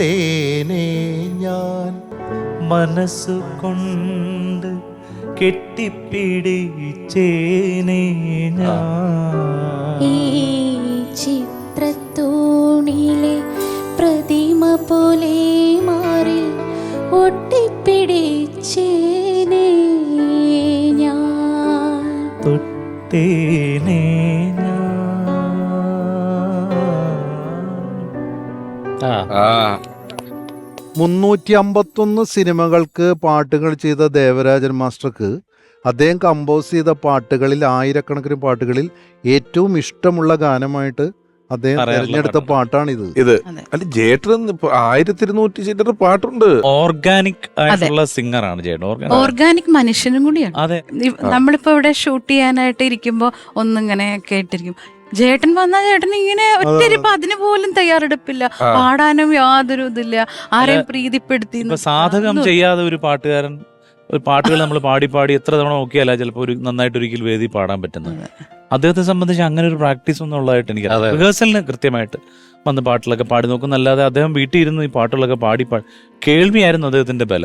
തൊട്ടേനെ ഞാൻ മനസ്സുകൊണ്ട് കെട്ടിപ്പിടിച്ചേനെ ഞാൻ. ഈ ചിത്രത്തൂണിലെ പ്രതിമ പോലെ മാറി ഒട്ടിപ്പിടിച്ചേനെ ഞാൻ. തൊട്ടേനെ ഞാൻ മുന്നൂറ്റി അമ്പത്തൊന്ന് സിനിമകൾക്ക് പാട്ടുകൾ ചെയ്ത ദേവരാജൻ മാസ്റ്റർക്ക് അദ്ദേഹം കമ്പോസ് ചെയ്ത പാട്ടുകളിൽ ആയിരക്കണക്കിന് പാട്ടുകളിൽ ഏറ്റവും ഇഷ്ടമുള്ള ഗാനമായിട്ട് അദ്ദേഹം തിരഞ്ഞെടുത്ത പാട്ടാണ്. പാട്ടാണിത്. ഇത്. അതെ. അല്ല ജേട്ടൻ ആയിരത്തി ഇരുന്നൂറ്റി ചില്ലറ പാട്ടുണ്ട്. ഓർഗാനിക് ആയിട്ടുള്ള സിംഗർ ആണ് ഓർഗാനിക് ഓർഗാനിക് മനുഷ്യനും കൂടിയാണ്. അതെ. നമ്മളിപ്പോ ഇവിടെ ഷൂട്ട് ചെയ്യാനായിട്ട് ഇരിക്കുമ്പോ ഒന്നിങ്ങനെ കേട്ടിരിക്കും. ജേട്ടൻ വന്നാ ചേട്ടൻ ഇങ്ങനെ ഒറ്റരിപ്പ് അതിന് പോലും തയ്യാറെടുപ്പില്ല. പാടാനും യാതൊരു ഇതില്ല. ആരെയും പ്രീതിപ്പെടുത്തി ഇപ്പൊ സാധകം ചെയ്യാതെ ഒരു പാട്ടുകാരൻ ഒരു പാട്ടുകൾ നമ്മൾ പാടി പാടി എത്ര തവണ നോക്കിയാലാ ചിലപ്പോൾ ഒരു നന്നായിട്ട് ഒരിക്കൽ വേദി പാടാൻ പറ്റുന്നത്. അദ്ദേഹത്തെ സംബന്ധിച്ച് അങ്ങനെ ഒരു പ്രാക്ടീസ് ഒന്നും ഉള്ളതായിട്ട് എനിക്ക്. റിഹേഴ്സലിന് കൃത്യമായിട്ട് വന്ന് പാട്ടിലൊക്കെ പാടി നോക്കുന്നല്ലാതെ അദ്ദേഹം വീട്ടിൽ ഇരുന്ന് ഈ പാട്ടുകളൊക്കെ പാടി പാ കേൾവിയായിരുന്നു അദ്ദേഹത്തിന്റെ ബലം